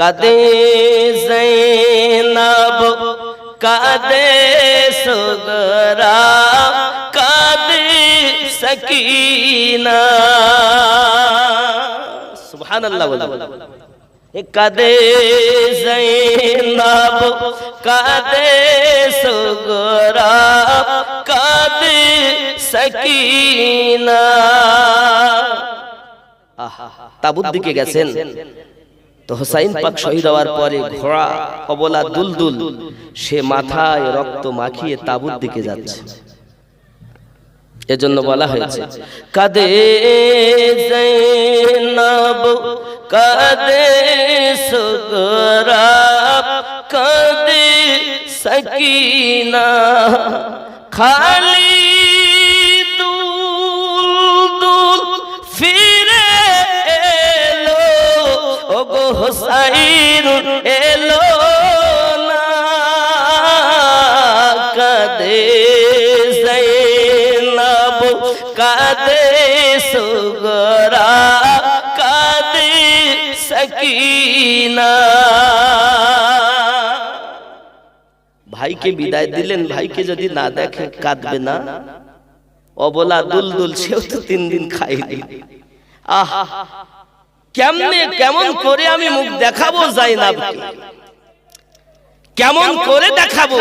কাদে জৈনব, কাদে সুগরা, কাদে সকিনা। সুবহানাল্লাহ বলো কাদে জৈনব, কাদে সুগরা, কাদে সকিনা। তাবুত দিকে গেছেন। তো হোসাইন পাক শহীদ হওয়ার পরে ঘোড়া অবলা দুলদুল, সে মাথায় রক্ত মাখিয়ে তাবুত দিকে যাচ্ছে। এজন্য বলা হয়েছে, কাদে জৈনব, কাদে সুগরা, কাদে সকিনা, খালি ভাইকে বিদায় দিলেন, ভাইকে যদি না দেখে কাঁদবে না? অবলা দুলদুল, সেও তো তিন দিন খাইনি আহ, কেমনে, কেমন করে আমি মুখ দেখাবো জাইনাবকে? কেমন করে দেখাবো?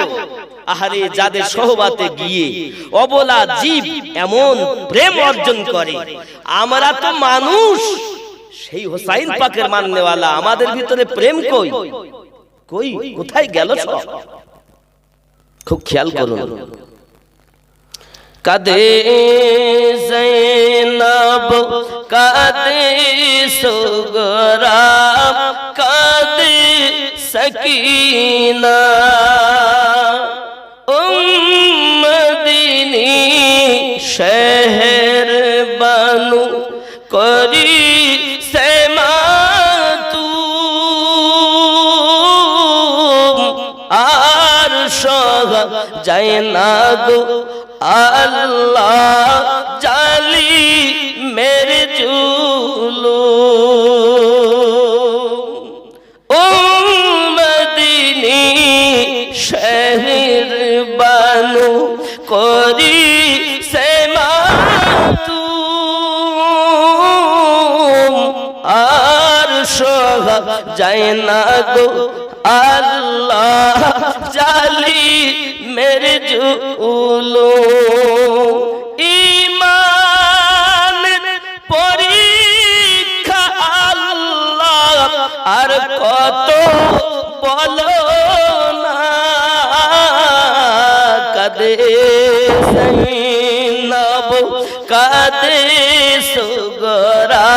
আহারে, যাদের সহবাতে গিয়ে অবলা জীব এমন প্রেম অর্জন করে, আমরা তো মানুষ। সেই হোসাইন পাকের মাননেওয়ালা আমাদের ভিতরে প্রেম কই? কই? কোথায় গেল সব? খুব খেয়াল করুন। কাদে জৈনব, কাদে সুগরা কাদে সকিনা। উম্মদিনী শহর বানু করি যায় না গো। আল্লাহ জালি মেরে জুলু ও মদিনী শহর বানু করি যায় না গো। আল্লাহ জালি মেরে জুলু ইমান আর কত বলো না কাদে সুগরা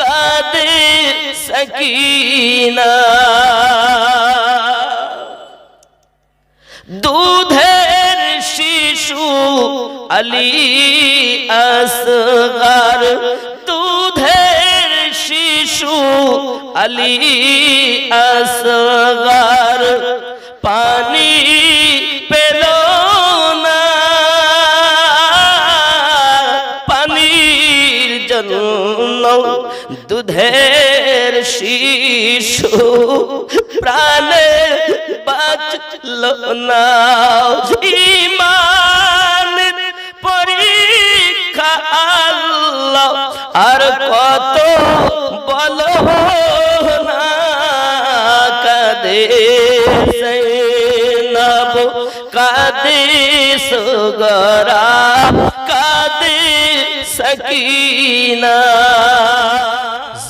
কাদে সকিনা দুধের শিশু আলী আসগার, দুধের শিশু আলী আসগার, পানি পেল না। পানির জন্য দুধের শিশু প্রাণে বাঁচল না। ইমান কত বল না কাদে সৈনব কাদে সুগরা কাদে সকিনা।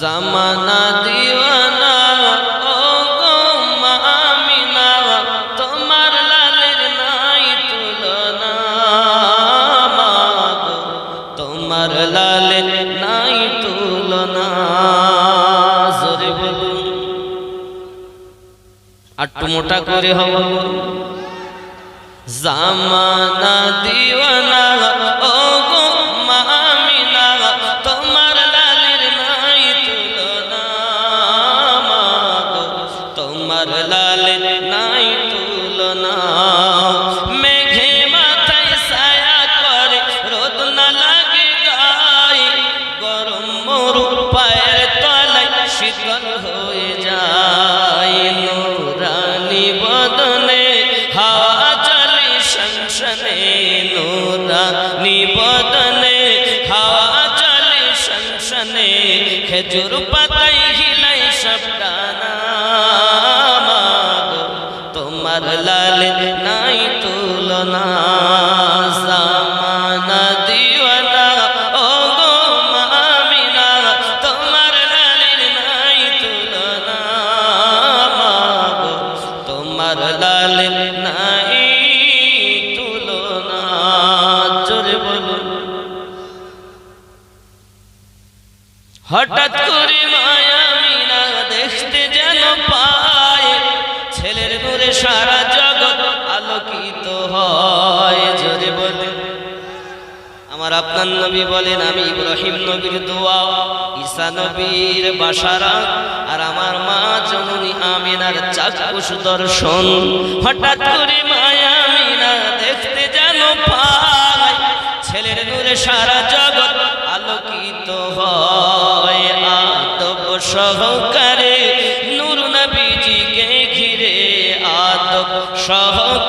জমানা দিওয়ানা আটটু মোটা করে হব। জামানা দিওয়ানা আপনার নবী বলেন, আমি ইব্রাহিম নবীর দোয়া ঈসা নবীর বাসারা আর আমার মা জননী আমিনার চাক্ষুষ দর্শন। হঠাৎ করে মায়া মিনা দেখতে যেন পায়, ছেলের নূরে সারা জগৎ আলোকিত হয়। আদব সহকারে নূর নবীজিকে ঘিরে আদব সহকারে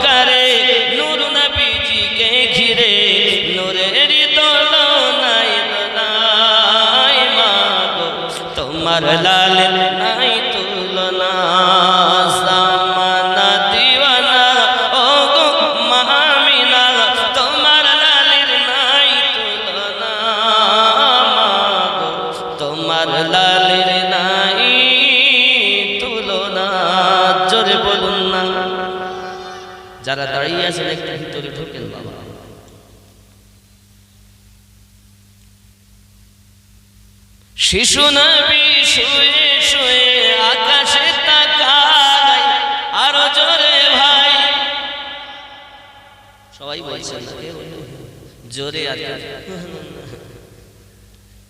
নবী শুয়ে শুয়ে আকাশে তাকায় আরও জোরে ভাই। সবাই কেউ জোরে আর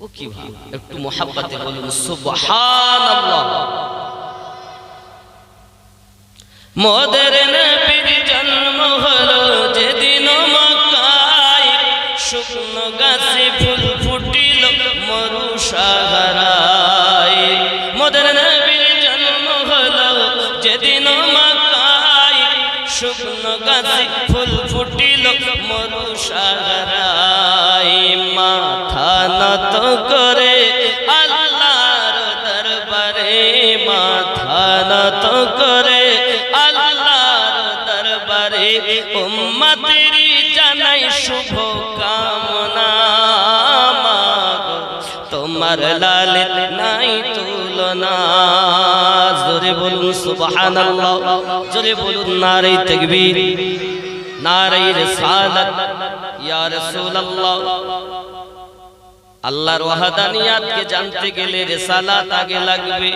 ও কি ভাই একটু মোহাব্বতে বলুন, সুবহানাল্লাহ। মোদের নবীর জন্ম হলো যেদিন মক্কায়, শুকনো গাছে উম্মতের জানাই শুভ কামনা তোমার লাল নাই তুলনা। জোরে বলুন সুবহানাল্লাহ। জোরে বলুন নারে তাকবীর। নারে রিসালাত। ইয়া রাসূলুল্লাহ। আল্লাহর ওয়াহাদানিয়াতকে জানতে গেলে রিসালাত আগে লাগবে।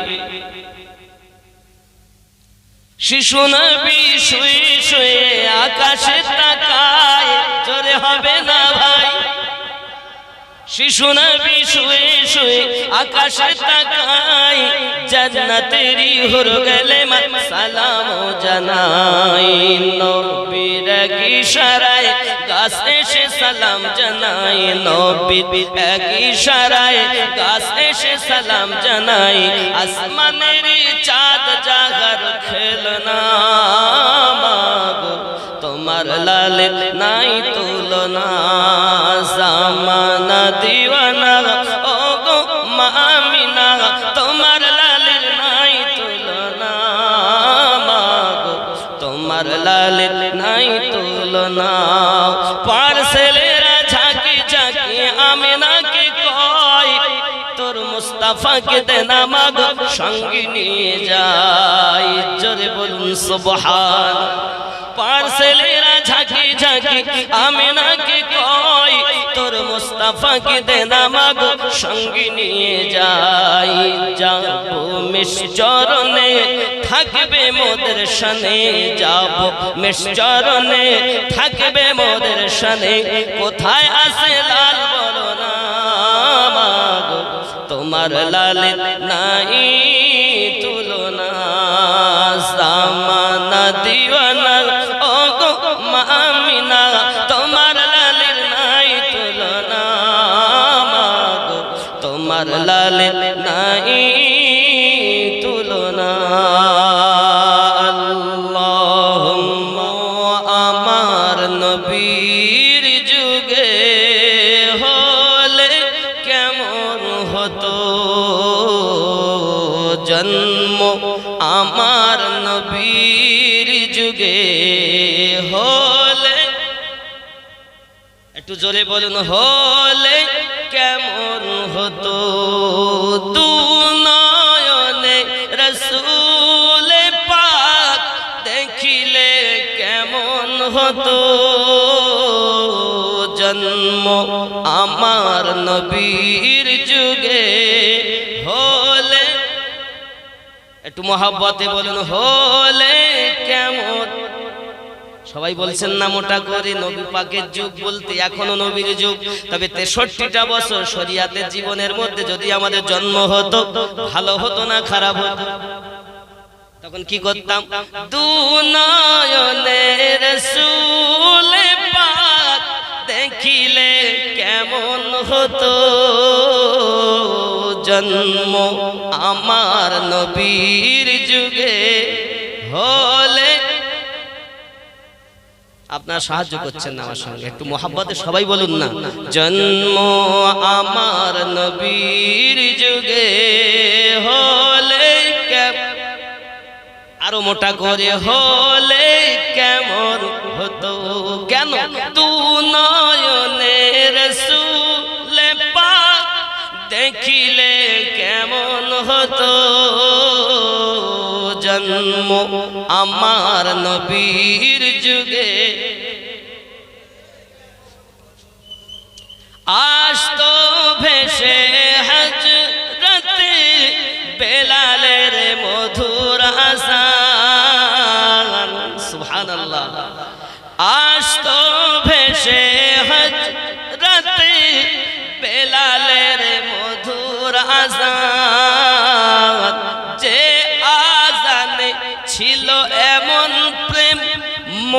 শিশু নবী শুয়ে শুয়ে আকাশে তাকায় জোরে হবে না ভাই। শিশু নবী শুয়ে শুয়ে আকাশে তাকায় জান্নাতেরই হুর গেলে মা সালাম জানাই। নবীর ইশারায় গাছ এসে সালাম জানাই। নবীর এক ইশারায় গাছ এসে সালাম জানাই। আসমানের চাঁদ জাগার খেলনা মাগো তোমার লাল নাই তুলনা, জামানা দিওয়ানা ও গো মামিনা তোমার লালের নাই তুলনা মাগো তোমার লালের নাই তুলনা। পার্সেলেরা ঝাঁকি ঝাঁকি আমিনাকে কয়, তোর মুস্তাফাকে দেনা মাগো সঙ্গে নিয়ে যাই, জোরে বলুন সুবহান। পার্সেলেরা ঝাঁকি ঝাঁকি, আমিনাকে কয়, তোর মুস্তাফাকে দেনা মাগো, সঙ্গে নিয়ে যাই। যাব মিশ্চরণে, থাকবে মোদের সনে, যাব মিশ্চরণে, থাকবে মোদের সনে। কোথায় আছে লাল বলো না মাগো, তোমার লাল নাই বলুন হলে কেমন হতো? দু নয়নে রসুল পাক দেখিলে কেমন হতো? জন্ম আমার নবীর যুগে হলে, একটু মহাব্বতে বলুন, হলে কেমন সবাই বলছেন না মোটা করে নবী পাকের যুগ বলতে এখনও নবীর যুগ। তবে তেষট্টিটা বছর শরিয়াতের জীবনের মধ্যে যদি আমাদের জন্ম হতো, ভালো হতো না, খারাপ হতো? তখন কি করতাম? দু নয়নের সুলে পাক দেখিলে কেমন হতো? জন্ম আমার নবীর যুগে হলে আপনারা সাহায্য করছেন না আমার সঙ্গে। একটু মোহাব্বতে সবাই বলুন না। জন্ম আমার নবীর যুগে হলে আরও মোটা করে হলে কেমন হতো? কেন? তু নয়নের সুলে পাক দেখিলে কেমন হতো? জন্ম আমার নবীর যুগে। আসত ভেসে হজরতে বেলালের মধুর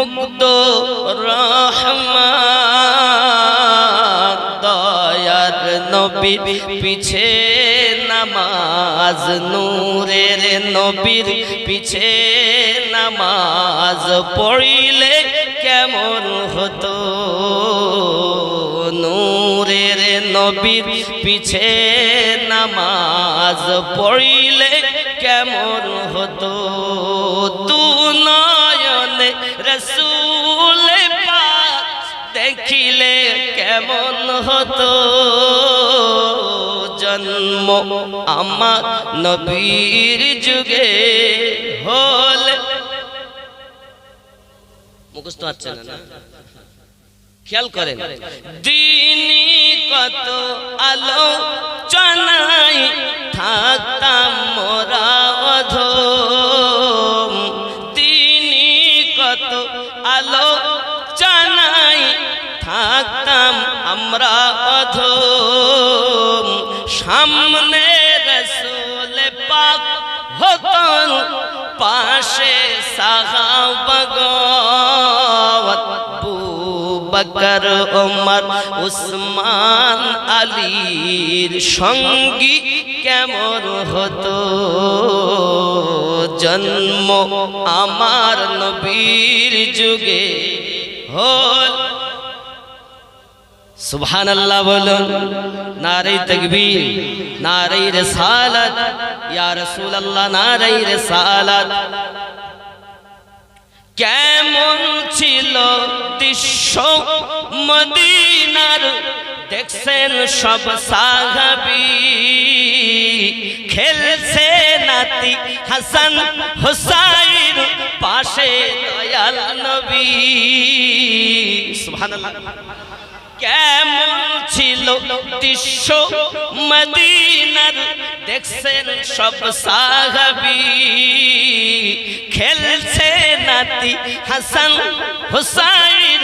মুগ্ধ রহমান। দয়ার নবীর পিছে নামাজ, নূরের নবীর পিছে নামাজ পড়িলে কেমন হতো? নূরের নবীর পিছে নামাজ পড়িলে কেমন হতো? কেমন হতো? জন্ম আমার নবীর যুগে হলে। মুখস্থ হচ্ছে না খেয়াল করেন দিনী কত আলো চনাই থাকতাম মোরা অধম আমরা অধম সামনে রসুল পাক হতন, পাশে সাহাবগত বকর ওমর, উসমান, আলীর সঙ্গী কেমন হতো? জন্ম আমার নবীর যুগে হল সুবহান আল্লাহ বলুন নারে তকবীর নারে রিসালাত। ইয়া রাসূলুল্লাহ নারে রিসালাত। কেমন ছিল দৃশ্য মদিনার? দেখছেন সব সাহাবি। খেলছে নাতি হাসান হুসাইন, পাশে দয়াল নবী। সুবহানাল্লাহ। কেমন ছিল দৃশ্য মদিনার? দেখছেন সব সাহাবি। খেলছে নাতি হাসান হুসাইন।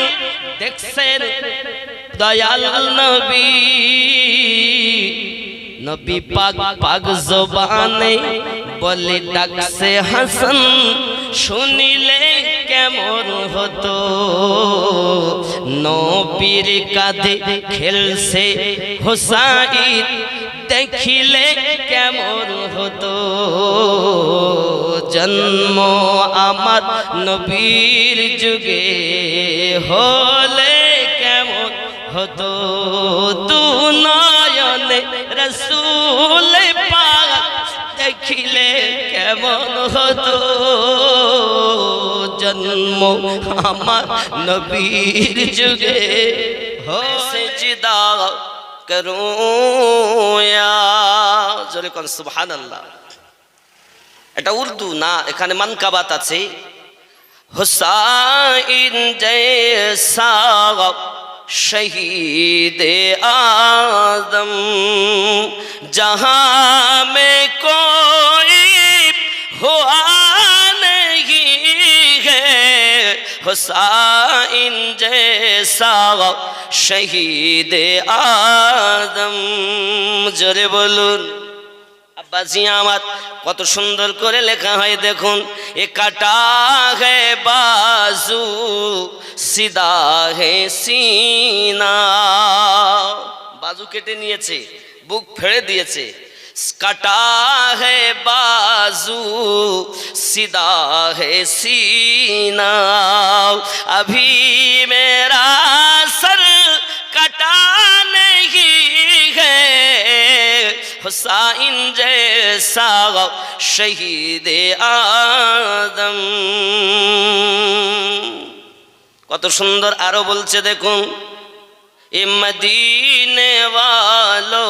দেখছেন দয়াল নবী। নবী পাক পাক জবানে বলে ডাকছে হাসান, শুনিলে কেমন হতো? নবীর কাঁধে খেলছে হোসাইন। দেখিলে কেমন হতো? জন্ম আমার নবীর যুগে হলে কেমন হতো? তু নয়নে রসুল পাক দেখিলে কেমন কেমন হতো? জন্ম আমার নবীর যুগে। সেজদা করুয়া জোরে কোন সুবহানাল্লাহ। এটা উর্দু না, এখানে মানকাবাত আছে। হুসাইন জয়সা শহীদ আদম जहां में को حسین جیسا شہید آدم جرے بولون আব্বাসি আমার কত সুন্দর করে লেখা হয় দেখুন। এ কাটা হে বাজু, সিদা হে সিনা। বাজু কেটে নিয়েছে, বুক ফেড়ে দিয়েছে। کٹا ہے بازو سیدھا ہے سینہ ابھی میرا سر کٹا نہیں ہے حسین جیسا شہید آدم কত সুন্দর আরও বলছে দেখুন এ মদিনে ওয়ালো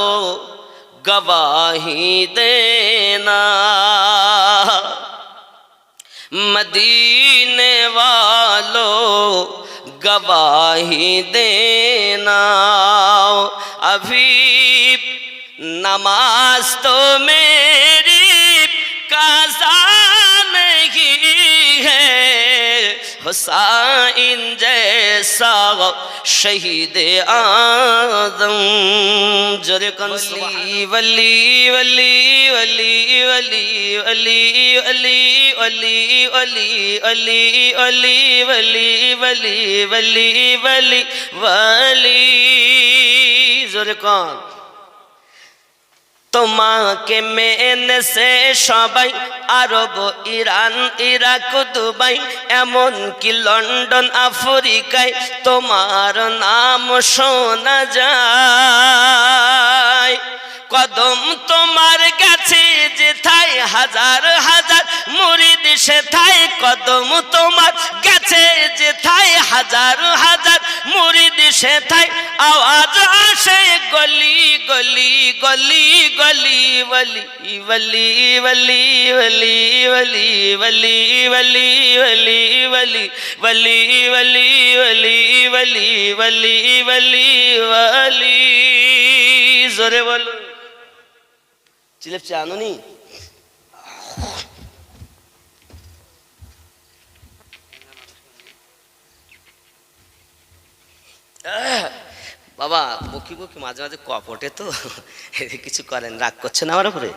गवाही देना। मदीने वालों, गवाही देना। अभी नमाज़ तो मेरी काजा नहीं है, हुसैन जैसा شہید آدم جر کنسلی ولی ولی ولی ولی ولی ولی ولی ولی ولی ولی ولی ولی ولی ولی ولی زر کون তোমাকে মেনে সবাই আরব ইরান ইরাক দুবাই এমন কি লন্ডন আফ্রিকায় তোমার নাম শোনা যায়। কদম তোমার গেছে যেথায় হাজার হাজার মুরিদ সেথায় কদম তোমার গেছে যেথায় হাজার হাজার মুরিদ সেথায় আওয়াজ আসে গলি গলি গলি গলি বলি বলি বলি বলি বলি বলি বলি বলি বলি বলি বলি বলি বলি বলি বলি বলি জোরে বলো আনুনি বাবা, বকি বকি মাঝে মাঝে কপটে তো? কিছু করেন, রাগ করছেন আমার উপরে?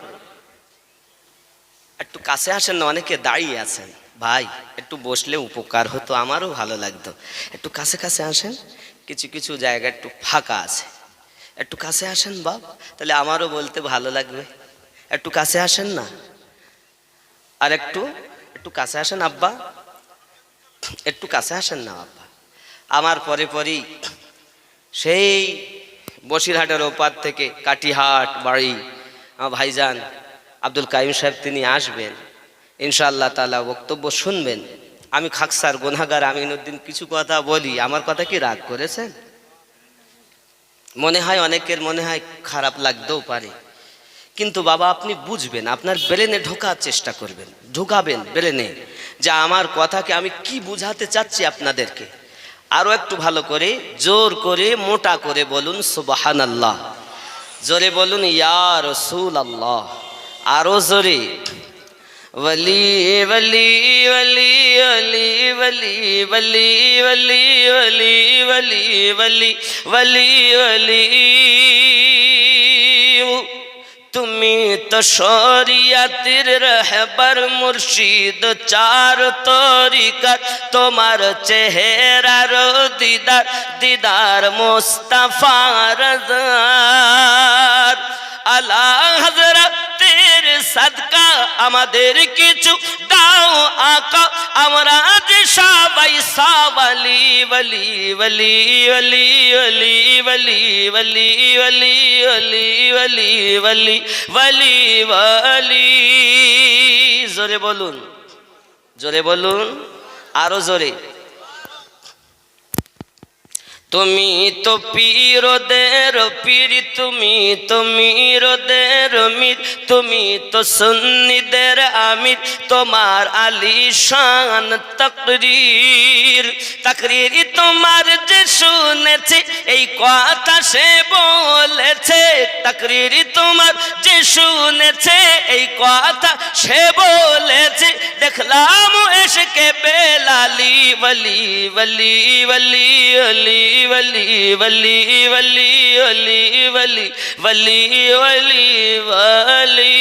একটু কাছে আসেন না, অনেকে দাঁড়িয়ে আছেন। ভাই, একটু বসলে উপকার হতো, আমারও ভালো লাগতো। একটু কাছে কাছে আসেন, কিছু কিছু জায়গা একটু ফাঁকা আছে। একটু কাছে আসেন বাপ, তাহলে আমারও বলতে ভালো লাগবে। একটু কাছে আসেন না। আর একটু একটু কাছে আসেন আব্বা। একটু কাছে আসেন না আব্বা। আমার পরে পরেই সেই বসিরহাটের ওপার থেকে কাটিহাট বাড়ি, আমার ভাইজান আব্দুল কাইম সাহেব তিনি আসবেন। ইনশাআল্লাহ তালা বক্তব্য শুনবেন। আমি খাকসার গোনাগার আমিনুদ্দিন কিছু কথা বলি। আমার কথা কি রাগ করেছেন? মনে হয় অনেকের মনে হয় খারাপ লাগতেও পারে। কিন্তু বাবা আপনি বুঝবেন আপনার ব্রেনে ঢোকার চেষ্টা করবেন ঢোকাবেন ব্রেনে যে আমার কথাকে আমি কি বুঝাতে চাচ্ছি আপনাদেরকে আরও একটু ভালো করে জোর করে মোটা করে বলুন সুবাহান আল্লাহ জোরে বলুন ইয়ার রসুল আল্লাহ আরও জোরে ওলি ولی ওলি ولی ولی ولی ওলি ولی ولی ولی ولی ولی তুমি তো শরিয়াতির রহবর মুর্শিদ, চার তরিকার তোমার চেহারার দিদার দিদার মোস্তাফার আল্লাহ হজরতের সাদকা আমাদের কিছু আকা আমরা যে সবাই সাবালি বলি বলি বলি বলি বলি বলি বলি বলি বলি বলি বলি বলি জোরে বলুন জোরে বলুন আরও জোরে তুমি তো পীরদের পীর, তুমি তো মিরদের মির, তুমি তো সুন্নিদের আমির, তোমার আলী শান তকরির। তকরির তোমার যে শুনেছে, এই কথা সে বলেছে। তকরির তোমার যে শুনেছে, এই কথা সে বলেছে। দেখলাম এসকে বেলালি বলি বলি বলি বলি வலி வலி வலி ஒலி வலி வலி ஒலி வலி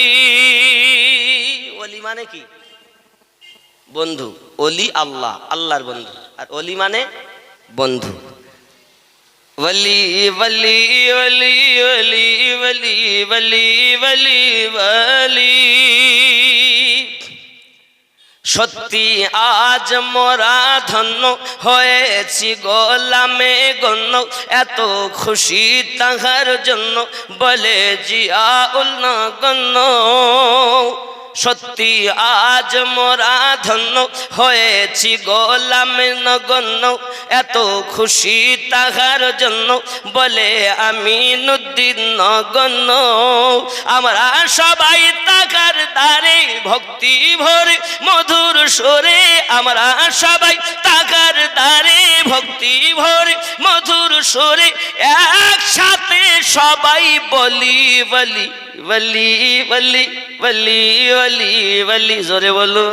অলি মানে কি? বন্ধু। অলি আল্লাহ আল্লাহর বন্ধু। আর অলি মানে বন্ধু। বলি বলি বলি বলি বলি বলি বলি বলি সত্যি আজ মোরা ধন্য হয়েছি গোলামে গণ্য। এত খুশি তাহার জন্য বলে জিয়া উল্ন গণ্য। সত্যি আজ মোরা ধন্য হয়েছি গোলাম নগণ্য। এত খুশি তাহার জন্য বলে আমি নুদ্দিন নগণ্য। আমরা সবাই তাকার দ্বারে ভক্তি ভরে মধুর সুরে আমরা সবাই তাকার দ্বারে ভক্তি ভরে মধুর সুরে একসাথে সবাই বলি বলি বলি বলি বলি অলি অলি জোরে বলো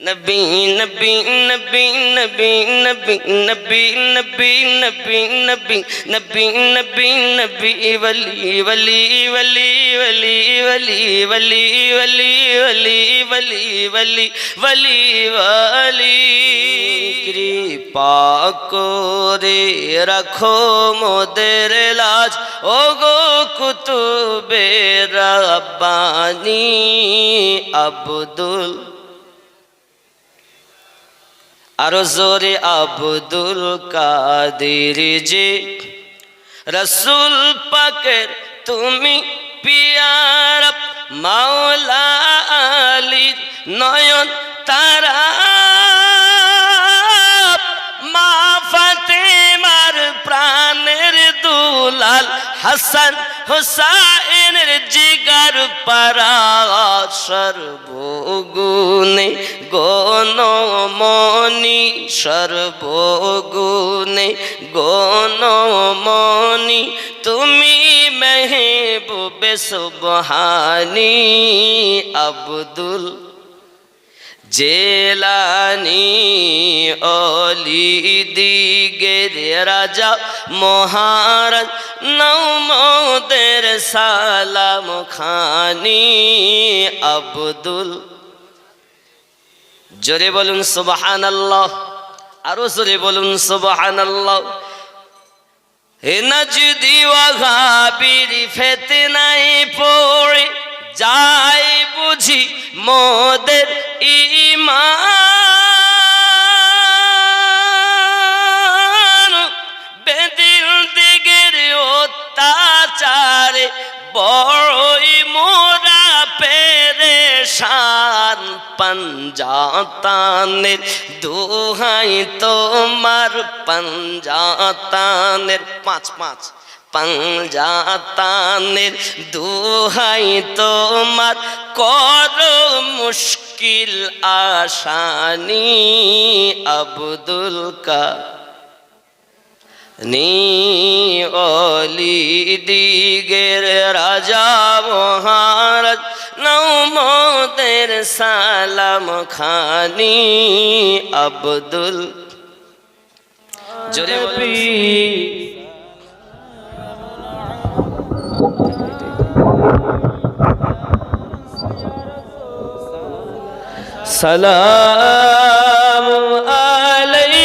নবী নবী নবী নবী নবী নবী নবী নবী নবী নবী নবী নবী বলি বলি বলি বলি বলি বলি বলি বলি বলি বলি বলি বলি কৃপা করে রাখো মোদের লাজ ও গো কুতুবে রাব্বানি আব্দুল আরও জোরে আব্দুল কাদের যে রসুল পাকের তুমি পিয়ার মাওলা আলী নয়ন তারা। প্রাণের দুলাল হাসান হোসাইনের জিগার পারা সর্বগুণে গণমণি সর্বগুণে গণমণি তুমি মেহবুবে সুবহানি আব্দুল জেলানি অলি দিগের রাজা মহারাজ নৌমদের সালাম খানি আব্দুল। জোরে বলুন সুবাহান আল্লাহ আরও জোরে বলুন সুবাহান আল্লাহ হে নজদি ওয়াহাবির ফেতনায় পড়ে, যাই বুঝি মোদের ইমান বেদিল দিগের অত্যাচারে বড়ই মোরা পেরেশান পঞ্জাতানের দোহাই তোমার পঞ্জাতানের পাঁচ পাঁচ পঞ্জাতানের দোহাই তোমার কর মুশকিল আসানি আব্দুল কা নি অলি দিগের রাজা মহারাজ নৌমদের সালাম খানি আব্দুল। জোরে। সালাম আলাই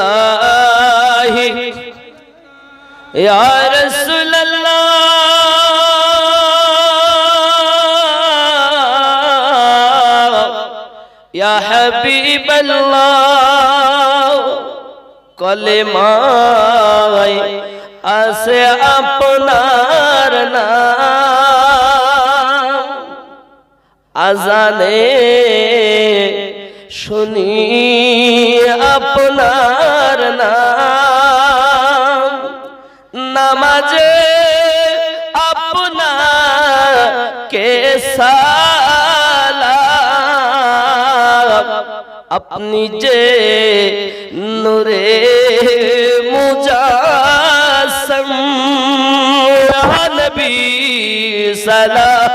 সালাতুল্লাহ ইয়া রাসূলুল্লাহ। يا حبيب الله কলেমায় আসে আপনার নাম। আজানে শুনি আপনার নাম। নামাজে আপনার কে আপনি যে নূরে মুজাসম ইয়া নবী সালাম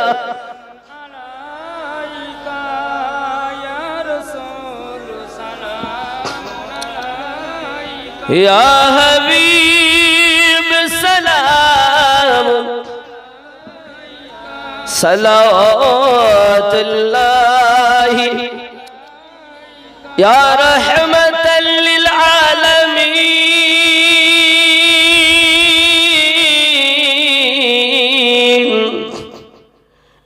আলাইকা ইয়া রাসূল সালাম আলাইকা يا حبيب سلام صلوات الله يا رحمة للعالمين.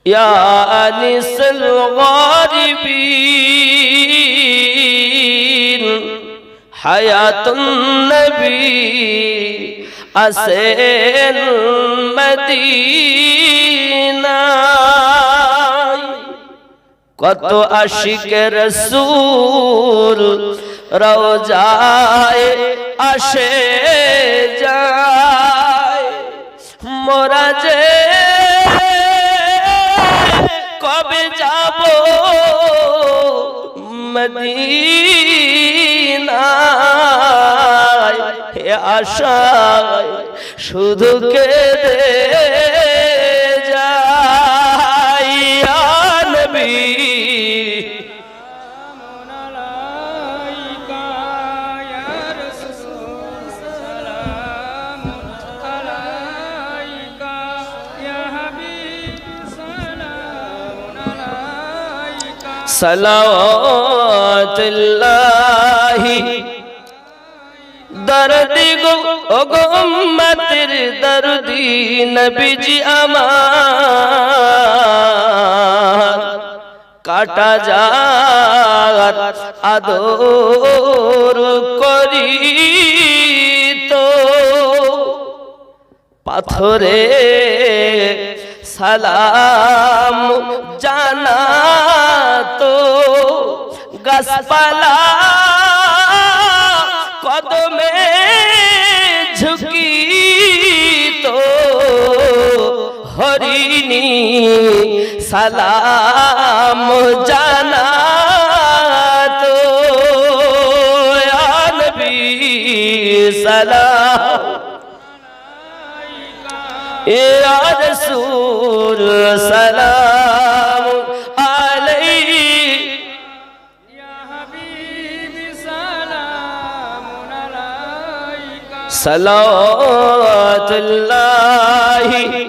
يا أنس الغاربين. حياة النبي أسين مدينة. কত আশিক রসুল রোজায় আসে মোরা যে কবে যাব মদিনায়? আশায় শুধু কেঁদে সালাওয়াতুল্লাহি। দরদি গো, ও গো উম্মতের দরদি, নবীজি আমার। কাটা যার আদর করি তো পাথরে সালাম জানা তো গাছপালা কদমে ঝুঁকি তো হরিণী সালাম জানা তো আনবি সালাম। এ আর সুর সালাম। salawatullahi